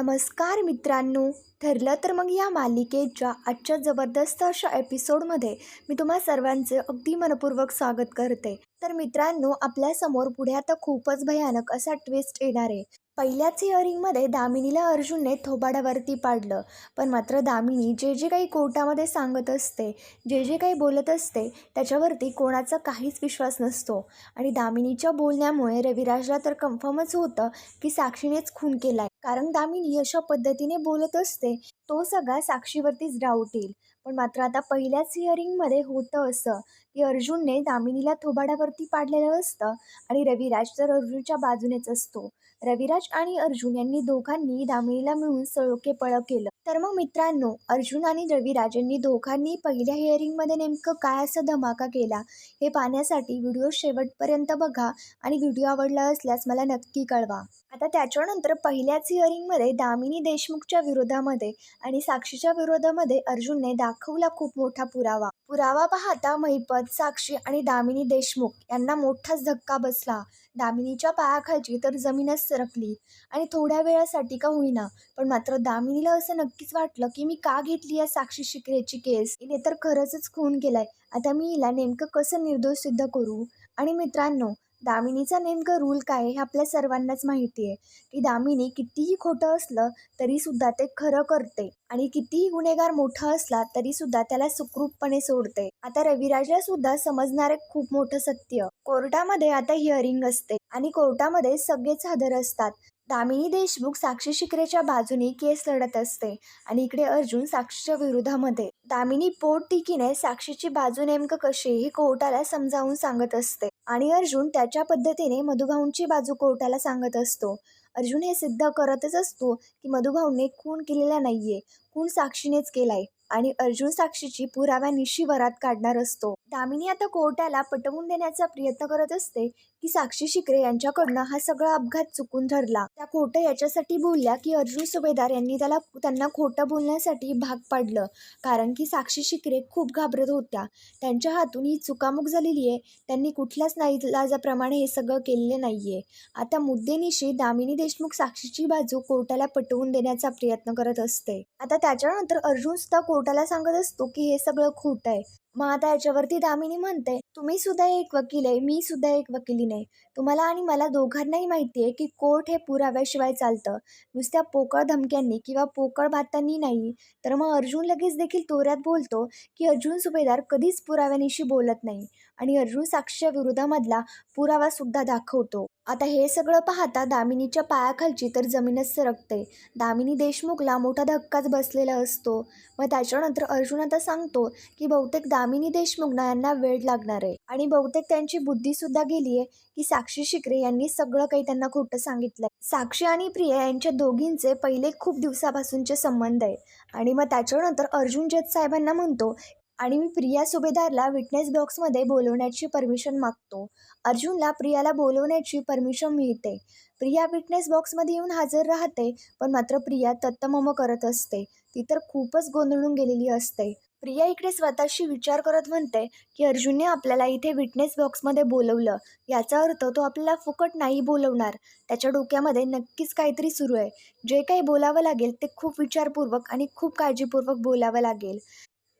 नमस्कार मित्रांनो. ठरलं तर मग या मालिकेच्या आजच्या जबरदस्त अशा एपिसोडमध्ये मी तुम्हा सर्वांचे अगदी मनपूर्वक स्वागत करते. तर मित्रांनो आपल्यासमोर पुढे आता खूपच भयानक असा ट्विस्ट येणार आहे. पहिल्याच हिअरिंगमध्ये दामिनीला अर्जुनने थोबाडावरती पाडलं. पण मात्र दामिनी जे जे काही कोर्टामध्ये सांगत असते जे जे काही बोलत असते त्याच्यावरती कोणाचा काहीच विश्वास नसतो. आणि दामिनीच्या बोलण्यामुळे रविराजला तर कन्फर्मच होतं की साक्षीनेच खून केला आहे कारण दामिनी अशा पद्धतीने बोलत असते तो सगळा साक्षीवरतीच डाऊट येईल. पण मात्र आता पहिल्याच हिअरिंगमध्ये होतं असं की अर्जुनने दामिनीला थोबाडावरती पाडलेलं असतं आणि रविराज तर अर्जुनच्या बाजूनेच असतो. रविराज आणि अर्जुन यांनी दोघांनी दामिनीला मिळून सळोके पळ केलं. तर मग मित्रांनो अर्जुन आणि रविराज यांनी दोघांनी पहिल्या हिअरिंगमध्ये नेमकं काय असं धमाका केला हे पाहण्यासाठी व्हिडिओ शेवटपर्यंत बघा आणि व्हिडिओ आवडला असल्यास मला नक्की कळवा. आता त्याच्यानंतर पहिल्याच हिअरिंगमध्ये दामिनी देशमुखच्या विरोधामध्ये आणि साक्षीच्या विरोधामध्ये अर्जुनने दाखवला खूप मोठा पुरावा. पुरावा पाहता महिपत साक्षी आणि दामिनी देशमुख यांना मोठाच धक्का बसला. दामिनीच्या पायाखालची तर जमीनच सरकली आणि थोड्या वेळासाठी का होईना पण मात्र दामिनीला असं नक्कीच वाटलं की मी का घेतली या साक्षी शिकरेची केस? हिने तर खरंच खून केलाय. आता मी हिला नेमकं कसं निर्दोष सिद्ध करू? आणि मित्रांनो दामिनीचा नेमकं रूल काय हे आपल्या सर्वांनाच माहिती आहे. की दामिनी कितीही खोटं असलं तरीसुद्धा ते खरं करते. आणि कितीही गुन्हेगार मोठा असला तरीसुद्धा त्याला सुखरूपपणे सोडते. आता रविराजला सुद्धा समजणारे खूप मोठं सत्य. कोर्टामध्ये आता हिअरिंग असते. आणि कोर्टामध्ये सगळेच हजर असतात. दामिनी देशमुख साक्षी शिकरेच्या बाजूने केस लढत असते आणि इकडे अर्जुन साक्षीच्या विरोधामध्ये. दामिनी पोटतिकीने साक्षीची बाजू नेमकं कशी हे कोर्टाला समजावून सांगत असते आणि अर्जुन त्याच्या पद्धतीने मधुभाऊंची बाजू कोर्टाला सांगत असतो. अर्जुन हे सिद्ध करतच असतो की मधुभाऊने खून केलेला नाहीये खून साक्षीनेच केलाय. आणि अर्जुन साक्षीची पुराव्यानिशी वरात काढणार असतो. दामिनी आता कोर्टाला पटवून देण्याचा प्रयत्न करत असते की साक्षी शिकरे यांच्याकडनं हा सगळा अपघात चुकून ठरला त्या खोटं याच्यासाठी बोलल्या की अर्जुन सुभेदार यांनी त्याला त्यांना खोटं बोलण्यासाठी भाग पाडलं. कारण की साक्षी शिकरे खूप घाबरत होत्या. त्यांच्या हातून ही चुकामुक झालेली आहे. त्यांनी कुठल्याच नाईलाजाप्रमाणे हे सगळं केलेले नाहीये. आता मुद्देनिशी दामिनी देशमुख साक्षीची बाजू कोर्टाला पटवून देण्याचा प्रयत्न करत असते. आता त्याच्यानंतर अर्जुन सुद्धा कोर्टाला सांगत असतो की हे सगळं खोटं आहे. मग आता याच्यावरती दामिनी म्हणते तुम्ही सुद्धा एक वकील आहे मी सुद्धा एक वकिलीन आहे तुम्हाला आणि मला दोघांनाही माहिती आहे की कोर्ट हे पुराव्याशिवाय चालतं. नुसत्या पोकळ धमक्यांनी किंवा पोकळ भातांनी नाही. तर मग अर्जुन लगेच देखील तोऱ्यात बोलतो की अर्जुन सुभेदार कधीच पुराव्यानिशी बोलत नाही. आणि अर्जुन साक्षीच्या विरोधामधला पुरावासुद्धा दाखवतो. आता हे सगळं पाहता दामिनीच्या पायाखालची तर जमीनच सरकते. दामिनी देशमुखला मोठा धक्काच बसलेला असतो. मग त्याच्यानंतर अर्जुन आता सांगतो की बहुतेक दामिनी देशमुखना यांना वेळ लागणार आहे. आणि बहुतेक त्यांची बुद्धीसुद्धा गेली आहे की साक्षी शिकरे यांनी सगळं काही त्यांना खोटं सांगितलं साक्षी आणि प्रिया यांच्या दोघींचे पहिले खूप दिवसापासूनचे संबंध आहे. आणि मग त्याच्यानंतर अर्जुन जज साहेबांना म्हणतो आणि मी प्रिया सुभेदारला विटनेस बॉक्समध्ये बोलवण्याची परमिशन मागतो. अर्जुनला प्रियाला बोलवण्याची परमिशन मिळते. प्रिया विटनेस बॉक्समध्ये येऊन हजर राहते पण मात्र प्रिया तत्तमम करत असते. ती तर खूपच गोंधळून गेलेली असते. प्रिया इकडे स्वतःशी विचार करत म्हणते की अर्जुनने आपल्याला इथे विटनेस बॉक्समध्ये बोलवलं. याचा अर्थ तो आपल्याला फुकट नाही बोलवणार. त्याच्या डोक्यामध्ये नक्कीच काहीतरी सुरू आहे. जे काही बोलावं लागेल ते खूप विचारपूर्वक आणि खूप काळजीपूर्वक बोलावं लागेल.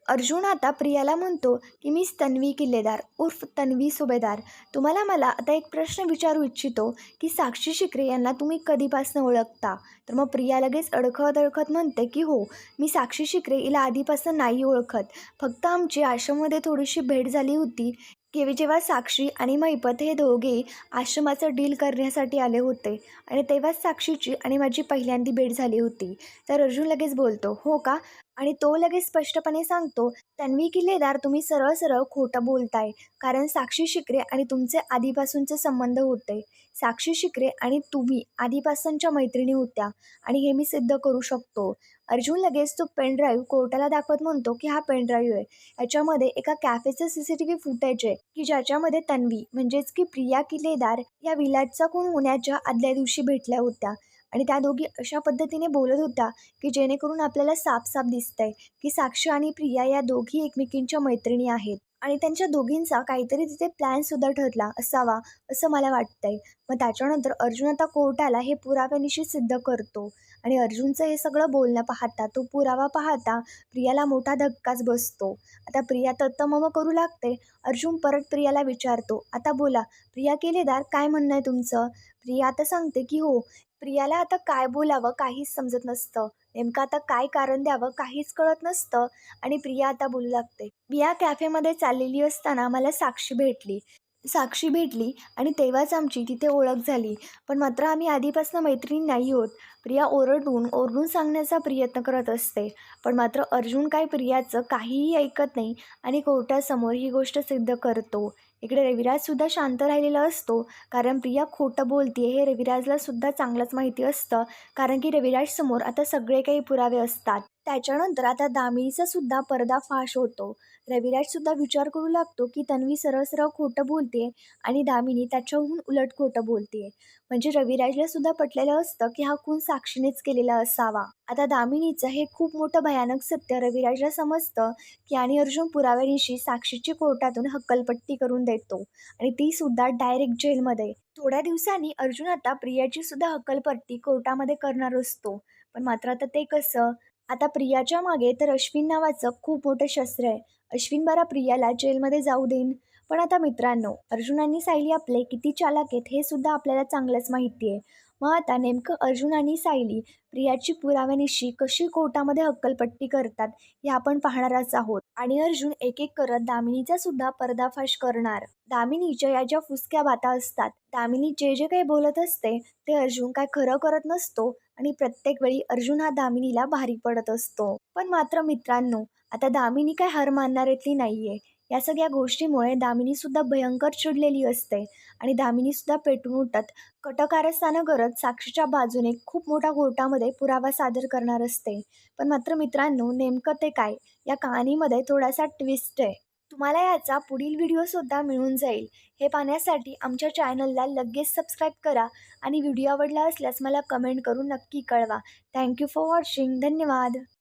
अर्जुन आता प्रियाला म्हणतो की मी तन्वी किल्लेदार उर्फ तन्वी सुभेदार. तुम्हाला मला आता एक प्रश्न विचारू इच्छितो की साक्षी शिकरे यांना तुम्ही कधीपासून ओळखता? तर मग प्रिया लगेच अडखत अडखत म्हणते की हो मी साक्षी शिकरे हिला आधीपासून नाही ओळखत. फक्त आमची आश्रममध्ये थोडीशी भेट झाली होती की जेव्हा साक्षी आणि मैपत हे दोघे आश्रमाचं डील करण्यासाठी आले होते आणि तेव्हाच साक्षीची आणि माझी पहिल्यांदी भेट झाली होती. तर अर्जुन लगेच बोलतो हो का? आणि तो लगेच स्पष्टपणे सांगतो तन्वी किल्लेदार तुम्ही सरळ सरळ खोटं बोलताय. कारण साक्षी शिकरे आणि तुमचे आधीपासूनचे संबंध होते. साक्षी शिकरे आणि तुम्ही आधीपासूनच्या मैत्रिणी होत्या आणि हे मी सिद्ध करू शकतो. अर्जुन लगेच तो पेनड्राईव्ह कोर्टाला दाखवत म्हणतो की हा पेनड्राईव्ह आहे. याच्यामध्ये एका कॅफेचं C C T V footage आहे की ज्याच्यामध्ये तन्वी म्हणजेच की प्रिया किल्लेदार या विलाजचा कोण होण्याच्या आदल्या दिवशी भेटल्या होत्या. आणि त्या दोघी अशा पद्धतीने बोलत होत्या की जेणेकरून आपल्याला साफ साफ दिसतंय की साक्षी आणि प्रिया या दोघी एकमेकींच्या मैत्रिणी आहेत. आणि त्यांच्या दोघींचा काहीतरी तिथे प्लॅनसुद्धा ठरला असावा असं मला वाटतंय. मग त्याच्यानंतर अर्जुन आता कोर्टाला हे पुराव्यानिशी सिद्ध करतो. आणि अर्जुनचं हे सगळं बोलणं पाहता तो पुरावा पाहता प्रियाला मोठा धक्काच बसतो. आता प्रिया तत्तमम करू लागते. अर्जुन परत प्रियाला विचारतो आता बोला प्रिया केलेदार काय म्हणणं आहे तुमचं? प्रिया आता सांगते की हो प्रियाला आता काय बोलावं काहीच समजत नसतं. नेमकं आता काय कारण द्यावं काहीच कळत नसतं. आणि प्रिया आता बोलू लागते प्रिया कॅफेमध्ये चाललेली असताना मला साक्षी भेटली. साक्षी भेटली आणि तेव्हाच आमची तिथे ओळख झाली. पण मात्र आम्ही आधीपासून मैत्रिणी नाही होत. प्रिया ओरडून ओरडून सांगण्याचा प्रयत्न करत असते. पण मात्र अर्जुन काय प्रियाचं काहीही ऐकत नाही आणि कोर्टासमोर ही गोष्ट सिद्ध करतो. इकडे रविराजसुद्धा शांत राहिलेला असतो. कारण प्रिया खोटं बोलते हे रविराजला सुद्धा चांगलंच माहिती असतं. कारण की रविराजसमोर आता सगळे काही पुरावे असतात. त्याच्यानंतर आता दामिनीचा सुद्धा पर्दाफाश होतो. रविराजसुद्धा विचार करू लागतो की तन्वी सरळ सरळ खोटं बोलते आणि दामिनी त्याच्याहून उलट खोटं बोलते. म्हणजे रविराजला सुद्धा पटलेलं असतं की हा खून साक्षीनेच केलेला असावा. आता दामिनीचं हे खूप मोठं भयानक सत्य रविराजला समजतं की आणि अर्जुन पुराव्यानिशी साक्षीची कोर्टातून हक्कलपट्टी करून देतो आणि ती सुद्धा डायरेक्ट जेलमध्ये. थोड्या दिवसांनी अर्जुन आता प्रियाची सुद्धा हक्कलपट्टी कोर्टामध्ये करणार असतो. पण मात्र आता ते कसं? आता प्रियाच्या मागे तर अश्विन नावाचं खूप मोठं शस्त्र आहे. अश्विन बरा प्रियाला जेलमध्ये जाऊ देईन. पण आता मित्रांनो अर्जुन आणि सायली आपले किती चालाक आहेत हे सुद्धा आपल्याला चांगलंच माहिती आहे. मग आता नेमकं अर्जुन आणि सायली प्रियाची पुराव्यानिशी कशी कोर्टामध्ये हक्कलपट्टी करतात हे आपण पाहणारच आहोत. आणि अर्जुन एक एक करत दामिनीचा सुद्धा पर्दाफाश करणार. दामिनीच्या या ज्या फुसक्या बाता असतात दामिनी जे जे काही बोलत असते ते अर्जुन काय खरं करत नसतो आणि प्रत्येक वेळी अर्जुन हा दामिनीला भारी पडत असतो. पण मात्र मित्रांनो आता दामिनी काय हर मानणाऱ्यातली नाहीये. या सगळ्या गोष्टीमुळे दामिनीसुद्धा भयंकर चिडलेली असते आणि दामिनीसुद्धा पेटून उठत कटकारस्थानं करत साक्षीच्या बाजूने खूप मोठ्या कोर्टामध्ये पुरावा सादर करणार असते. पण मात्र मित्रांनो नेमकं ते काय? या कहाणीमध्ये थोडासा ट्विस्ट आहे. तुम्हाला याचा पुढील व्हिडिओसुद्धा मिळून जाईल. हे पाहण्यासाठी आमच्या चॅनलला लगेच सबस्क्राईब करा आणि व्हिडिओ आवडला असल्यास मला कमेंट करून नक्की कळवा. थँक्यू फॉर वॉचिंग धन्यवाद.